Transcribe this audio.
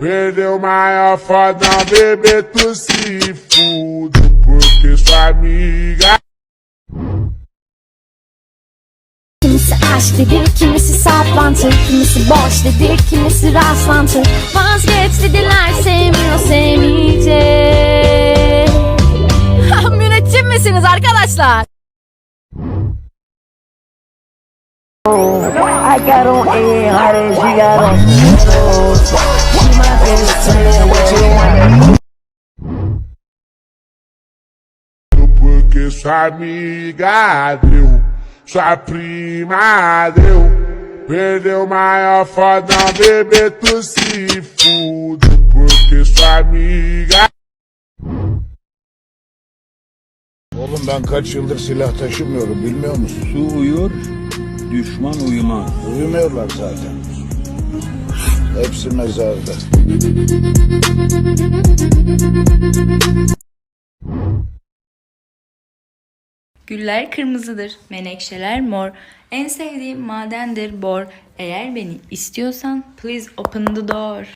Perdeu maior fodão, bebê, tu se fude, porque sua amiga Kimisi aşk dedi, kimisi saplantı Kimisi boş dedi, kimisi rastlantı. Vazgeç dediler, sevmiyor, sevmeyecek Müneccim misiniz arkadaşlar? I got porque sua amiga deu, sua prima deu. Perdeu maior fodão, bebê, tu se fude, porque sua amiga Oğlum ben kaç yıldır silah taşımıyorum bilmiyor musun? Su uyur, düşman uyumaz. Uyumuyorlar zaten. Hepsi mezarda. Güller kırmızıdır, menekşeler mor. En sevdiğim madendir bor. Eğer beni istiyorsan please open the door.